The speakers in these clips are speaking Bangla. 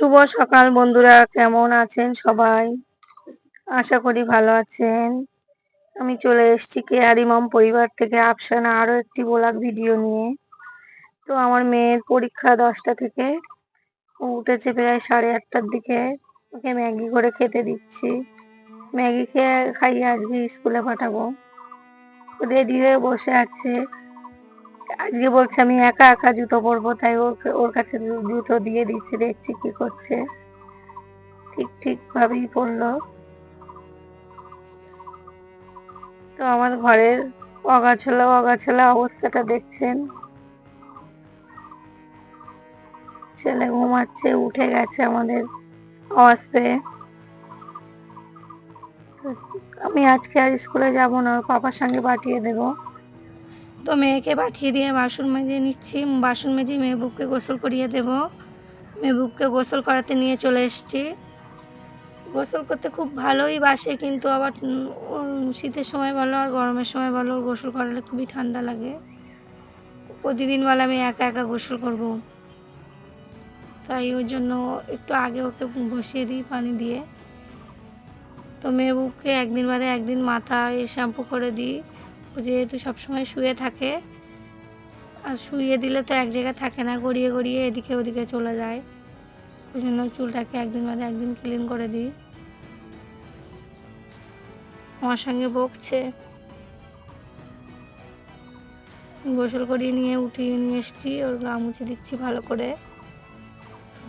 শুভ সকাল বন্ধুরা, কেমন আছেন সবাই? আশা করি ভালো আছেন। আমি চলে এসেছি কেয়ারি মম পরিবার থেকে আফসানা আরও একটি ব্লগ ভিডিও নিয়ে। তো আমার মেয়ের পরীক্ষা দশটা থেকে উঠেছে প্রায় সাড়ে আটটার দিকে। ওকে ম্যাগি করে খেতে দিচ্ছি। ম্যাগি খেয়ে খাইয়ে আজকে স্কুলে পাঠাবো। রেডি হয়ে বসে আছে। আজকে বলছে আমি একা একা জুতো পরবো, তাই ওর ওর কাছে জুতো দিয়ে দিচ্ছি, দেখছি কি করছে। ঠিক ঠিক ভাবেই পড়ল তো আমার ঘরের অগাছলা অগাছলা অবস্থাটা দেখছেন। ছেলে ঘুমাচ্ছে, উঠে গেছে আমাদের আওয়াজ পেয়ে আমি আজকে আর স্কুলে যাব না পাপার সঙ্গে পাঠিয়ে দেবো। তো মেয়েকে পাঠিয়ে দিয়ে বাসন মেজে নিচ্ছি। বাসন মেজে মেহবুবকে গোসল করিয়ে দেব। মেহবুবকে গোসল করাতে নিয়ে চলে এসেছি। গোসল করতে খুব ভালোই বাসে, কিন্তু আবার শীতের সময় বলো আর গরমের সময় বলো গোসল করালে খুবই ঠান্ডা লাগে। প্রতিদিন বলে আমি একা একা গোসল করব। তাই ওর জন্য একটু আগে ওকে বসিয়ে দিই পানি দিয়ে। তো মেহবুবকে একদিন বাদে একদিন মাথায় শ্যাম্পু করে দিই। যেহেতু সবসময় শুয়ে থাকে, আর শুয়ে দিলে তো এক জায়গায় থাকে না, গড়িয়ে গড়িয়ে এদিকে ওদিকে চলে যায়। ওই জন্য চুলটাকে একদিন বাদে একদিন ক্লিন করে দিই। আমার সঙ্গে বকছে। গোসল করিয়ে নিয়ে উঠিয়ে নিয়ে এসছি, ওর গা মুছে দিচ্ছি ভালো করে।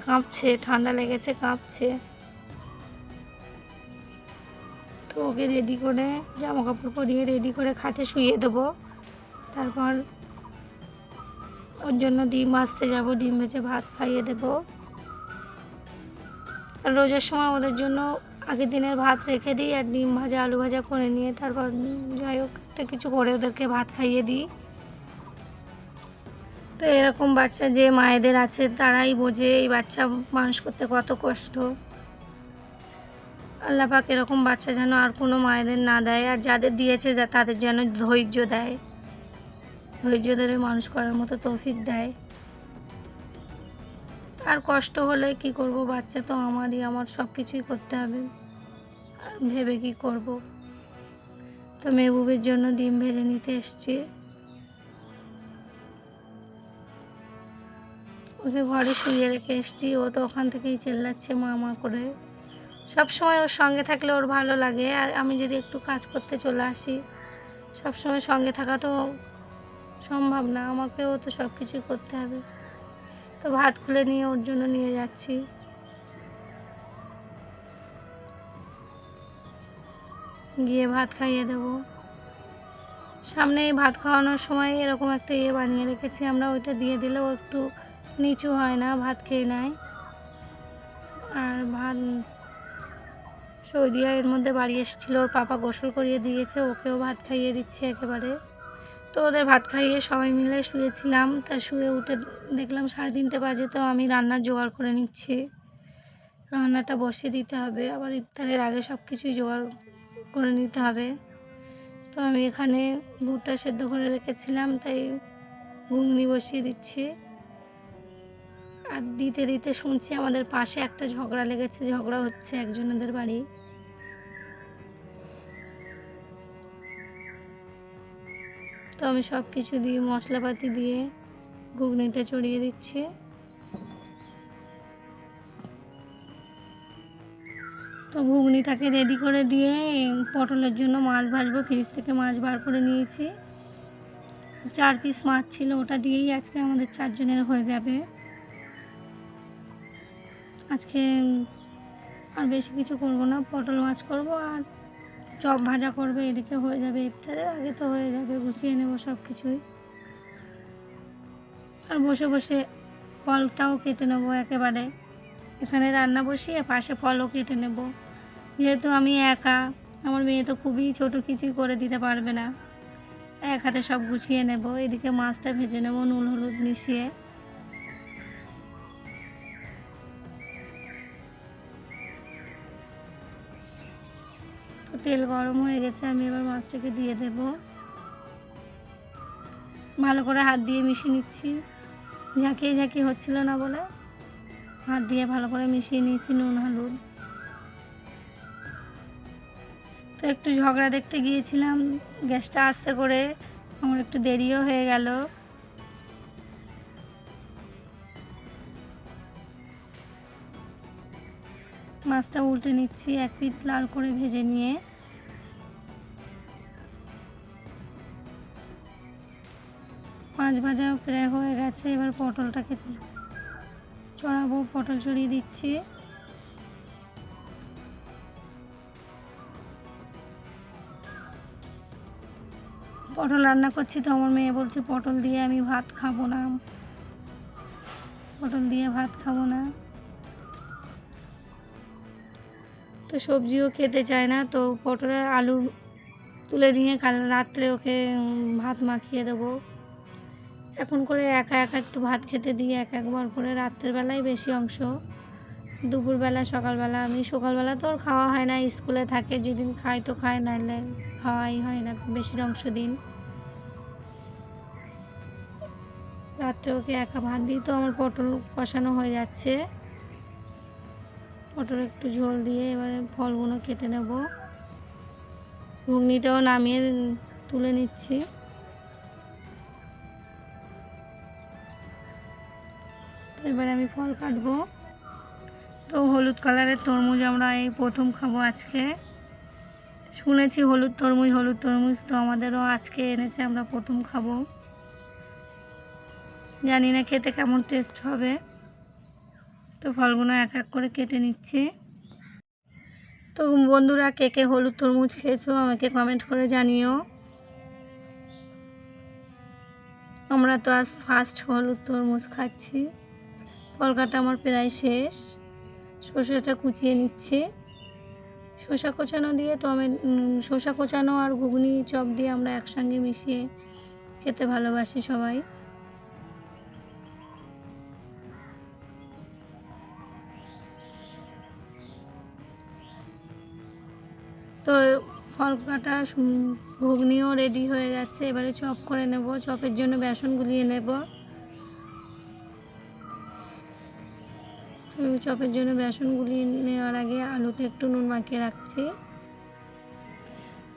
কাঁপছে, ঠান্ডা লেগেছে, কাঁপছে। তো ওকে রেডি করে জামা কাপড় পরিয়ে রেডি করে খাটে শুয়ে দেবো। তারপর ওর জন্য ডিম ভাজতে যাব, ডিম ভেজে ভাত খাইয়ে দেবো। আর রোজার সময় ওদের জন্য আগের দিনের ভাত রেখে দিই আর ডিম ভাজা, আলু ভাজা করে নিয়ে তারপর যাই হোক, একটা কিছু করে ওদেরকে ভাত খাইয়ে দিই। তো এরকম বাচ্চা যে মায়েদের আছে, তারাই বোঝে এই বাচ্চা মানুষ করতে কত কষ্ট। আল্লাহ পাক এরকম বাচ্চা যেন আর কোনো মায়েদের না দেয়, আর যাদের দিয়েছে যা তাদের যেন ধৈর্য দেয়। ধৈর্য ধরে মানুষ করার মতো তৌফিক দেয়। আর কষ্ট হলে কি করব? বাচ্চা তো আমারই, আমার সব কিছুই করতে হবে। ভেবে কি করব? তো মেহবুবের জন্য ডিম ভেজে নিতে এসছি। ওকে ঘরে শুয়ে রেখে এসছি। ও তো ওখান থেকেই চেল্লাচ্ছে মা মা করে। সব সময় ওর সঙ্গে থাকলে ওর ভালো লাগে। আর আমি যদি একটু কাজ করতে চলে আসি, সব সময় সঙ্গে থাকা তো সম্ভব না। আমাকেও তো সব কিছুই করতে হবে। তো ভাত খুলে নিয়ে ওর জন্য নিয়ে যাচ্ছি। গিয়ে ভাত খাইয়ে দেবো। সামনে এই ভাত খাওয়ানোর সময় এরকম একটা ইয়ে বানিয়ে রেখেছি। আমরা ওইটা দিয়ে দিলে ও একটু নিচু হয় না, ভাত খেয়ে নেয়। আর ভাত সৌদিয়া এর মধ্যে বাড়ি এসেছিল, ওর পাপা গোসল করিয়ে দিয়েছে, ওকেও ভাত খাইয়ে দিচ্ছে একেবারে। তো ওদের ভাত খাইয়ে সবাই মিলে শুয়েছিলাম, তা শুয়ে উঠে দেখলাম সাড়ে তিনটে বাজে, তো আমি রান্নার জোগাড় করে নিচ্ছি। রান্নাটা বসিয়ে দিতে হবে, আবার ইফতারের আগে সব কিছুই জোগাড় করে নিতে হবে। তো আমি এখানে ভুট্টা সেদ্ধ করে রেখেছিলাম, তাই ঘুগনি বসিয়ে দিচ্ছি। আর দিতে দিতে শুনছি আমাদের পাশে একটা ঝগড়া লেগেছে, ঝগড়া হচ্ছে একজনেদের বাড়ি। তো আমি সব কিছু দিয়ে, মশলাপাতি দিয়ে ঘুগনিটা চড়িয়ে দিচ্ছি। তো ঘুগনিটাকে রেডি করে দিয়ে পটলের জন্য মাছ ভাজবো, ফ্রিজ থেকে মাছ বার করে নিয়েছি। চার পিস মাছ ছিল, ওটা দিয়েই আজকে আমাদের চারজনের হয়ে যাবে। আজকে আর বেশি কিছু করব না, পটল মাছ করব আর চপ ভাজা করবে, এদিকে হয়ে যাবে ইফতারের, আগে তো হয়ে যাবে, গুছিয়ে নেব সব কিছুই আর বসে বসে ফলটাও কেটে নেব একেবারে। এখানে রান্না বসিয়ে পাশে ফলও কেটে নেব। যেহেতু আমি একা, আমার মেয়ে তো খুবই ছোট, কিছুই করে দিতে পারবে না। এক হাতে সব গুছিয়ে নেব, এদিকে মাছটা ভেজে নেব, নুন, হলুদ মিশিয়ে। তেল গরম হয়ে গেছে, আমি এবার মাছটাকে দিয়ে দেব। ভালো করে হাত দিয়ে মিশিয়ে নিচ্ছি। ঝাঁকিয়ে ঝাঁকিয়ে হচ্ছিল না বলে হাত দিয়ে ভালো করে মিশিয়ে নিয়েছি, নুন, হলুদ। তো একটু ঝগড়া দেখতে গিয়েছিলাম, গ্যাসটা আস্তে করে আমার একটু দেরিও হয়ে গেল। মাছটা উল্টে নিচ্ছি, এক পিঠ লাল করে ভেজে নিয়ে। মাছ ভাজাও প্রায় হয়ে গেছে, এবার পটলটাকে চড়াবো, পটল চড়িয়ে দিচ্ছি। পটল রান্না করছি তো, আমার মেয়ে বলছে পটল দিয়ে আমি ভাত খাব না। পটল দিয়ে ভাত খাব না। তো সবজিও খেতে চায় না, তো পটলের আলু তুলে নিয়ে কাল রাত্রে ওকে ভাত মাখিয়ে দেবো। এখন করে একা একা একটু ভাত খেতে দিই এক একবার করে রাত্রেবেলায় বেশি অংশ। দুপুরবেলা, সকালবেলা আমি সকালবেলা তো ওর খাওয়া হয় না, স্কুলে থাকে, যেদিন খায় তো খায় নাহলে খাওয়াই হয় না বেশির অংশ দিন। রাত্রে ওকে একা ভাত দিই? তো আমার পটল কষানো হয়ে যাচ্ছে। পটল একটু ঝোল দিয়ে এবারে ফলগুলো কেটে নেব। ঘুগনিটাও নামিয়ে তুলে নিচ্ছি। ফল কাটবো। তো হলুদ কালারের তরমুজ আমরা এই প্রথম খাব আজকে। শুনেছি হলুদ তরমুজ হলুদ তরমুজ তো আমাদেরও আজকে এনেছে, আমরা প্রথম খাব। জানি না খেতে কেমন টেস্ট হবে। তো ফলগুলো এক এক করে কেটে নিচ্ছি। তো বন্ধুরা, কে কে হলুদ তরমুজ খেয়েছো আমাকে কমেন্ট করে জানিও। আমরা তো আজ ফার্স্ট হলুদ তরমুজ খাচ্ছি। ফল কাটা আমার প্রায় শেষ। শসাটা কুচিয়ে নিচ্ছে। শসা কোচানো দিয়ে টমেটো শসা কোচানো আর ঘুগনি চপ দিয়ে আমরা একসঙ্গে মিশিয়ে খেতে ভালোবাসি সবাই। তো ফল কাটা ঘুগনিও রেডি হয়ে গেছে। এবারে চপ করে নেব। চপের জন্য বেসন গুলিয়ে নেব। চপের জন্য বেসন গুলিয়ে নেওয়ার আগে আলুতে একটু নুন মাখিয়ে রাখছি।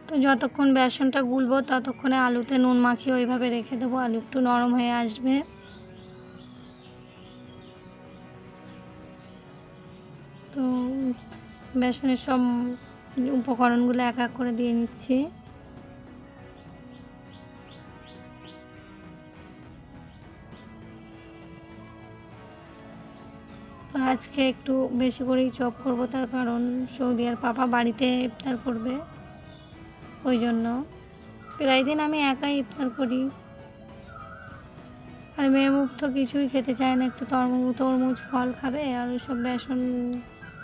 তো যতক্ষণ বেসনটা গুলবো ততক্ষণে আলুতে নুন মাখিয়ে ওইভাবে রেখে দেবো। আলু একটু নরম হয়ে আসবে। তো বেসনের সব উপকরণগুলো এক এক করে দিয়ে নিচ্ছি। আজকে একটু বেশি করেই চপ করব, তার কারণ সৌদি আর পাপা বাড়িতে ইফতার করবে। ওই জন্য প্রায় দিন আমি একাই ইফতার করি। আর মেয়ে মুখ তো কিছুই খেতে চায় না, একটু তরমুজ তরমুজ, ফল খাবে আর ওইসব বেসন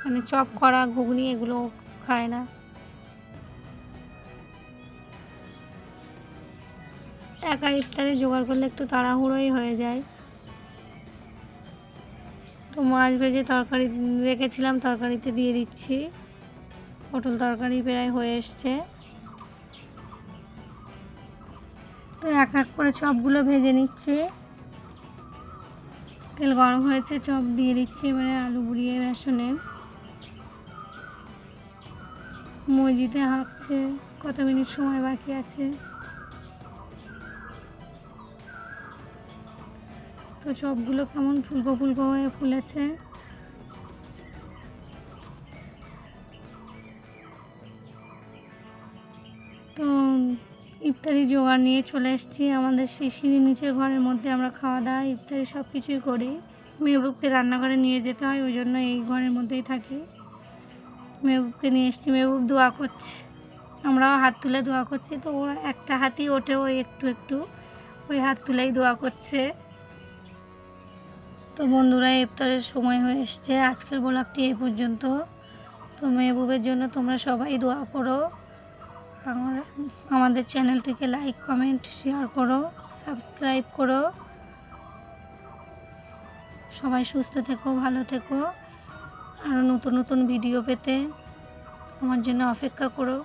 মানে চপ করা, ঘুগনি এগুলো খায় না। একা ইফতারে জোগাড় করলে একটু তাড়াহুড়োই হয়ে যায়। মাছ ভেজে তরকারি রেখেছিলাম, তরকারিতে দিয়ে দিচ্ছি। পটল তরকারি প্রায় হয়ে এসছে। তো এক এক করে চপগুলো ভেজে নিচ্ছি। তেল গরম হয়েছে, চপ দিয়ে দিচ্ছি এবারে আলু বুড়িয়ে বেসনে। মসজিদে হাঁকছে, কত মিনিট সময় বাকি আছে? তো চপগুলো কেমন ফুলকো ফুলকো হয়ে ফুলেছে? তো ইফতারি জোগাড় নিয়ে চলে এসেছি আমাদের সেই সিঁড়ির নিচের ঘরের মধ্যে আমরা খাওয়া দাওয়া ইফতারি সব কিছুই করি। মেহবুবকে রান্নাঘরে নিয়ে যেতে হয়, ওই জন্য এই ঘরের মধ্যেই থাকি। মেহবুবকে নিয়ে এসেছি, মেহবুব দোয়া করছে। আমরাও হাত তুলে দোয়া করছি, তো ও একটা হাতই ওঠে ওই একটু একটু, ওই হাত তুলেই দোয়া করছে। তো বন্ধুরা, ইফতারের সময় হয়ে এসছে। আজকের ব্লগটি এই পর্যন্ত। তো মেহবুবের জন্য তোমরা সবাই দোয়া করো। আমাদের চ্যানেলটিকে লাইক কমেন্ট শেয়ার করো সাবস্ক্রাইব করো। সবাই সুস্থ থেকো, ভালো থেকো। আরও নতুন নতুন ভিডিও পেতে আমার জন্য অপেক্ষা করো।